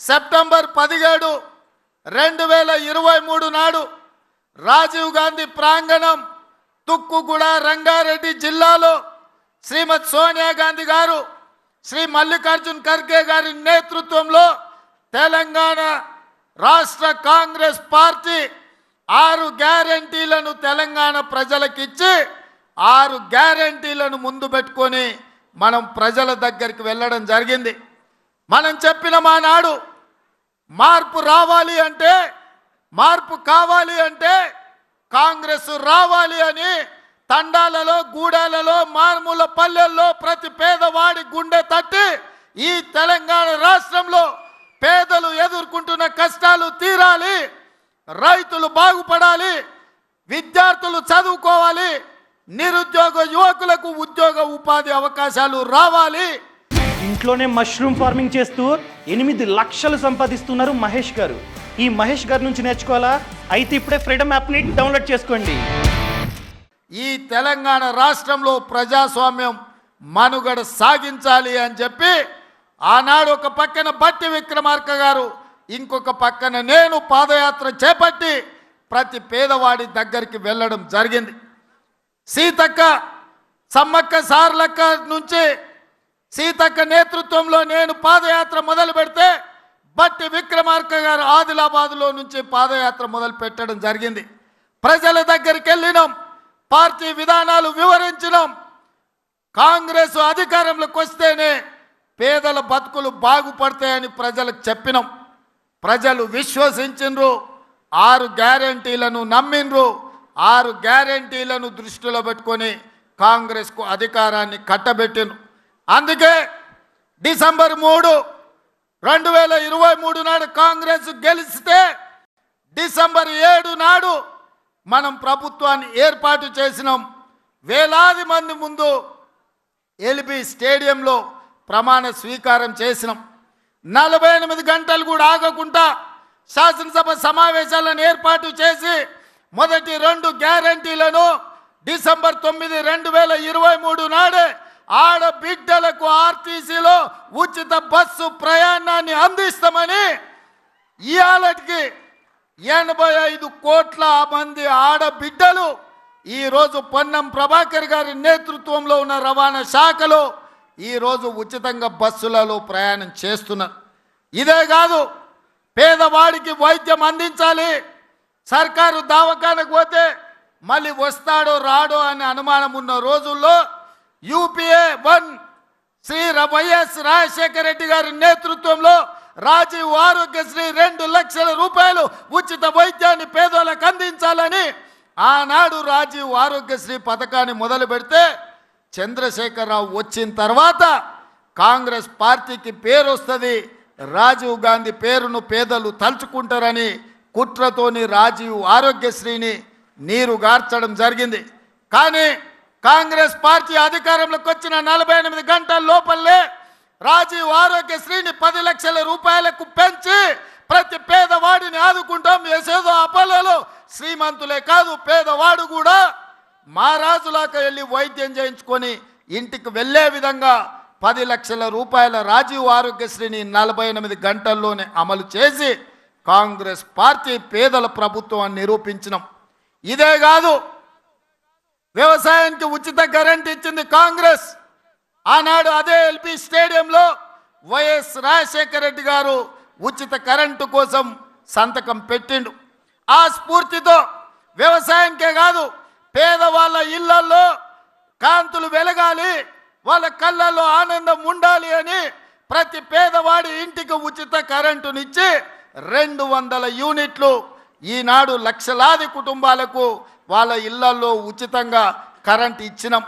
September పదిహేడు రెండు వేల ఇరవై మూడు నాడు రాజీవ్ గాంధీ ప్రాంగణం తుక్కుగూడ రంగారెడ్డి జిల్లాలో శ్రీమతి సోనియా గాంధీ గారు శ్రీ మల్లికార్జున్ ఖర్గే గారి నేతృత్వంలో తెలంగాణ రాష్ట్ర కాంగ్రెస్ పార్టీ ఆరు గ్యారంటీలను తెలంగాణ ప్రజలకిచ్చి ఆరు గ్యారంటీలను ముందు పెట్టుకొని మనం ప్రజల దగ్గరికి వెళ్ళడం జరిగింది. మనం చెప్పిన మా నాడు మార్పు రావాలి అంటే మార్పు కావాలి అంటే కాంగ్రెస్ రావాలి అని తండాలలో గూడాలలో మారుమూల పల్లెల్లో ప్రతి పేదవాడి గుండె తట్టి ఈ తెలంగాణ రాష్ట్రంలో పేదలు ఎదుర్కొంటున్న కష్టాలు తీరాలి రైతులు బాగుపడాలి విద్యార్థులు చదువుకోవాలి నిరుద్యోగ యువకులకు ఉద్యోగ ఉపాధి అవకాశాలు రావాలి. ఇంట్లోనే మష్రూమ్ ఫార్మింగ్ చేస్తూ ఎనిమిది లక్షలు సంపాదిస్తున్నారు మహేష్ గారు. ఈ మహేష్ గారి నుంచి నేర్చుకోవాలా? అయితే ఇప్పుడే ఫ్రీడమ్ యాప్ని డౌన్లోడ్ చేసుకోండి. ఈ తెలంగాణ రాష్ట్రంలో ప్రజాస్వామ్యం మనుగడ సాగించాలి అని చెప్పి ఆనాడు ఒక పక్కన బట్టి విక్రమార్క గారు ఇంకొక పక్కన నేను పాదయాత్ర చేపట్టి ప్రతి పేదవాడి దగ్గరికి వెళ్ళడం జరిగింది. సీతక్క సమ్మక్క సార్లక్క నుంచి సీతక్క నేతృత్వంలో నేను పాదయాత్ర మొదలు పెడితే బట్టి విక్రమార్క గారు ఆదిలాబాద్లో నుంచి పాదయాత్ర మొదలు పెట్టడం జరిగింది. ప్రజల దగ్గరికి వెళ్ళినాం పార్టీ విధానాలు వివరించినాం. కాంగ్రెస్ అధికారంలోకి వస్తేనే పేదల బతుకులు బాగుపడతాయని ప్రజలకు చెప్పినాం. ప్రజలు విశ్వసించిండ్రు ఆరు గ్యారంటీలను నమ్మిండ్రు ఆరు గ్యారంటీలను దృష్టిలో పెట్టుకొని కాంగ్రెస్కు అధికారాన్ని కట్టబెట్టిను అందుకే డిసెంబర్ మూడు రెండు వేల ఇరవై మూడు నాడు కాంగ్రెస్ గెలిస్తే డిసెంబర్ ఏడు నాడు మనం ప్రభుత్వాన్ని ఏర్పాటు చేసినాం. వేలాది మంది ముందు ఎల్బి స్టేడియంలో ప్రమాణ స్వీకారం చేసినాం. నలభై ఎనిమిది గంటలు కూడా ఆగకుండా శాసనసభ సమావేశాలను ఏర్పాటు చేసి మొదటి రెండు గ్యారంటీలను డిసెంబర్ తొమ్మిది రెండు వేల ఇరవై మూడు నాడే ఆడబిడ్డలకు ఆర్టీసీలో ఉచిత బస్సు ప్రయాణాన్ని అందిస్తామని ఇవాళకి ఎనభై ఐదు కోట్ల మంది ఆడబిడ్డలు ఈరోజు పొన్నం ప్రభాకర్ గారి నేతృత్వంలో ఉన్న రవాణా శాఖలో ఈరోజు ఉచితంగా బస్సులలో ప్రయాణం చేస్తున్నారు ఇదే కాదు పేదవాడికి వైద్యం అందించాలి సర్కారు దావకానికి పోతే మళ్ళీ వస్తాడో రాడో అనే అనుమానం ఉన్న రోజుల్లో UPA one Shri YS Rajasekhara Reddy గారి నేతృత్వంలో రాజీవ్ ఆరోగ్యశ్రీ రెండు లక్షల రూపాయలు ఉచిత వైద్యాన్ని పేదోళ్ళకు అందించాలని ఆనాడు రాజీవ్ ఆరోగ్యశ్రీ పథకాన్ని మొదలు పెడితే చంద్రశేఖరరావు వచ్చిన తర్వాత కాంగ్రెస్ పార్టీకి పేరు వస్తుంది. రాజీవ్ గాంధీ పేరును పేదలు తలుచుకుంటారని కుట్రతోని రాజీవ్ ఆరోగ్యశ్రీని నీరు గార్చడం జరిగింది. కానీ కాంగ్రెస్ పార్టీ అధికారంలోకి వచ్చిన నలభై ఎనిమిది గంటల లోపలే రాజీవ్ ఆరోగ్యశ్రీని పది లక్షల రూపాయలకు పెంచి ప్రతి పేదవాడిని ఆదుకుంటాం. ఏసేదో అపోలో శ్రీమంతులే కాదు పేదవాడు కూడా మహారాజులాగా వెళ్ళి వైద్యం చేయించుకొని ఇంటికి వెళ్ళే విధంగా పది లక్షల రూపాయల రాజీవ్ ఆరోగ్యశ్రీని నలభై ఎనిమిది గంటల్లోనే అమలు చేసి కాంగ్రెస్ పార్టీ పేదల ప్రభుత్వం నిరూపించినాం. ఇదే కాదు వ్యవసాయానికి ఉచిత కరెంట్ ఇచ్చింది కాంగ్రెస్. ఆనాడు అదే ఎల్పి స్టేడియంలో వైఎస్ రాజశేఖర రెడ్డి గారు ఉచిత కరెంటు కోసం సంతకం పెట్టిండు. ఆ స్ఫూర్తితో వ్యవసాయంకే కాదు పేదవాళ్ళ ఇళ్ళలో కాంతులు వెలగాలి వాళ్ళ కళ్ళల్లో ఆనందం ఉండాలి అని ప్రతి పేదవాడి ఇంటికి ఉచిత కరెంటునిచ్చి రెండు వందల యూనిట్లు ఈనాడు లక్షలాది కుటుంబాలకు వాళ్ళ ఇళ్ళలో ఉచితంగా కరెంట్ ఇచ్చినాం.